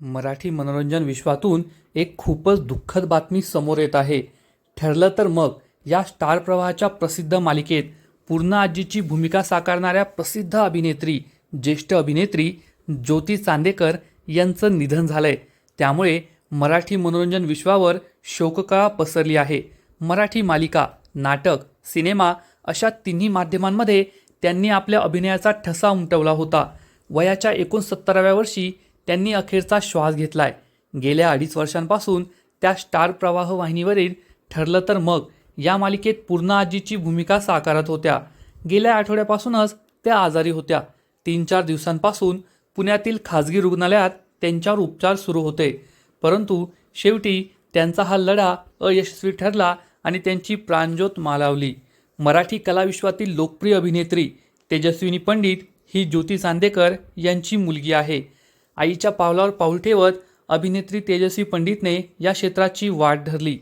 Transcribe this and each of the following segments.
मराठी मनोरंजन विश्वातून एक खूपच दुःखद बातमी समोर येत आहे. ठरलं तर मग या स्टार प्रवाहाच्या प्रसिद्ध मालिकेत पूर्ण आजीची भूमिका साकारणाऱ्या प्रसिद्ध अभिनेत्री ज्येष्ठ अभिनेत्री ज्योती चांदेकर यांचं निधन झालंय. त्यामुळे मराठी मनोरंजन विश्वावर शोककळा पसरली आहे. मराठी मालिका नाटक सिनेमा अशा तिन्ही माध्यमांमध्ये त्यांनी आपल्या अभिनयाचा ठसा उमटवला होता. वयाच्या एकोणसत्तराव्या वर्षी त्यांनी अखेरचा श्वास घेतलाय. गेल्या अडीच वर्षांपासून त्या स्टार प्रवाह वाहिनीवरील ठरलं तर मग या मालिकेत पूर्ण आजीची भूमिका साकारत होत्या. गेल्या आठवड्यापासूनच त्या आजारी होत्या. तीन चार दिवसांपासून पुण्यातील खाजगी रुग्णालयात त्यांच्यावर उपचार सुरू होते. परंतु शेवटी त्यांचा हा लढा अयशस्वी ठरला आणि त्यांची प्राणज्योत मालावली. मराठी कलाविश्वातील लोकप्रिय अभिनेत्री तेजस्विनी पंडित ही ज्योती चांदेकर यांची मुलगी आहे. आईच्या पावलावर पाऊल ठेवत अभिनेत्री तेजस्वी पंडितने या क्षेत्राची वाट धरली.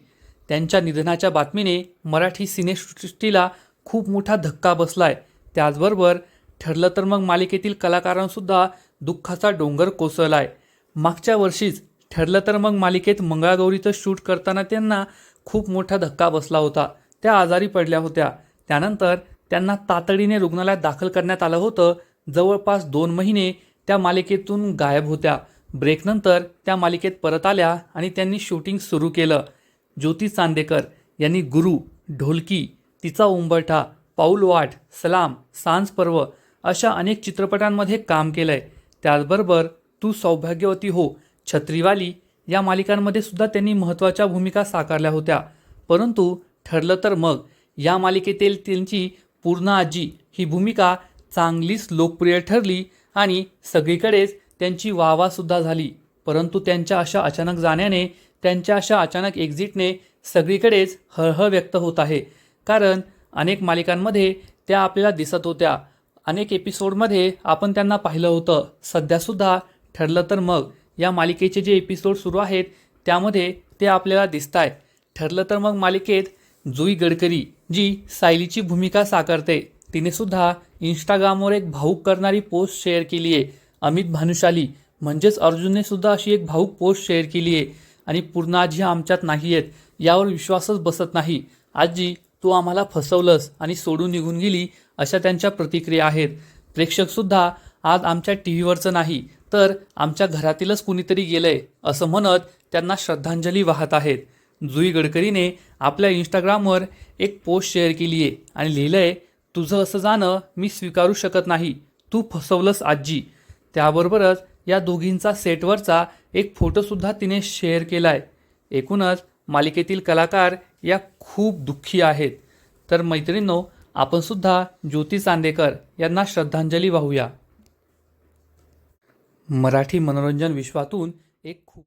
त्यांच्या निधनाच्या बातमीने मराठी सिनेसृष्टीला खूप मोठा धक्का बसलाय. त्याचबरोबर ठरलं तर मग मालिकेतील कलाकारांसुद्धा दुःखाचा डोंगर कोसळलाय. मागच्या वर्षीच ठरलं तर मग मालिकेत मंगळागौरीचं शूट करताना त्यांना खूप मोठा धक्का बसला होता. त्या आजारी पडल्या होत्या. त्यानंतर त्यांना तातडीने रुग्णालयात दाखल करण्यात आलं होतं. जवळपास दोन महिने त्या मालिकेतून गायब होत्या. ब्रेकनंतर त्या मालिकेत परत आल्या आणि त्यांनी शूटिंग सुरू केलं. ज्योती चांदेकर यांनी गुरु ढोलकी तिचा उंबरठा पाऊल वाट सलाम सांज पर्व अशा अनेक चित्रपटांमध्ये काम केलं आहे त्याचबरोबर तू सौभाग्यवती हो छत्रीवाली या मालिकांमध्ये सुद्धा त्यांनी महत्त्वाच्या भूमिका साकारल्या होत्या. परंतु ठरलं तर मग या मालिकेतील त्यांची पूर्ण आजी ही भूमिका चांगलीच लोकप्रिय ठरली आणि सगळीकडेच त्यांची वाहवासुद्धा झाली. परंतु त्यांच्या अशा अचानक जाण्याने त्यांच्या अशा अचानक एक्झिटने सगळीकडेच हळहळ व्यक्त होत आहे. कारण अनेक मालिकांमध्ये त्या आपल्याला दिसत होत्या. अनेक एपिसोडमध्ये आपण त्यांना पाहिलं होतं. सध्यासुद्धा ठरलं तर मग या मालिकेचे जे एपिसोड सुरू आहेत त्यामध्ये ते आपल्याला दिसत आहेत ठरलं तर मग मालिकेत जुई गडकरी जी सायलीची भूमिका साकारते. तिनेसुद्धा इंस्टाग्रामवर एक भावूक करणारी पोस्ट शेअर केली आहे. अमित भानुशाली म्हणजेच अर्जुनने सुद्धा अशी एक भावूक पोस्ट शेअर केली आहे. आणि पूर्ण आजी आमच्यात नाही आहेत. यावर विश्वासच बसत नाही. आजी तू आम्हाला फसवलंस आणि सोडून निघून गेली अशा त्यांच्या प्रतिक्रिया आहेत. प्रेक्षकसुद्धा आज आमच्या टी व्हीवरचं नाही तर आमच्या घरातीलच कुणीतरी गेलंय असं म्हणत त्यांना श्रद्धांजली वाहत आहेत. जुई गडकरीने आपल्या इंस्टाग्रामवर एक पोस्ट शेअर केली आहे आणि लिहिलंय तुझं असं जाणं मी स्वीकारू शकत नाही. तू फसवलंस आजी. त्याबरोबरच या दोघींचा सेटवरचा एक फोटोसुद्धा तिने शेअर केला आहे एकूणच मालिकेतील कलाकार या खूप दुःखी आहेत. तर मैत्रिणींनो आपणसुद्धा ज्योती चांदेकर यांना श्रद्धांजली वाहूया. मराठी मनोरंजन विश्वातून एक खूप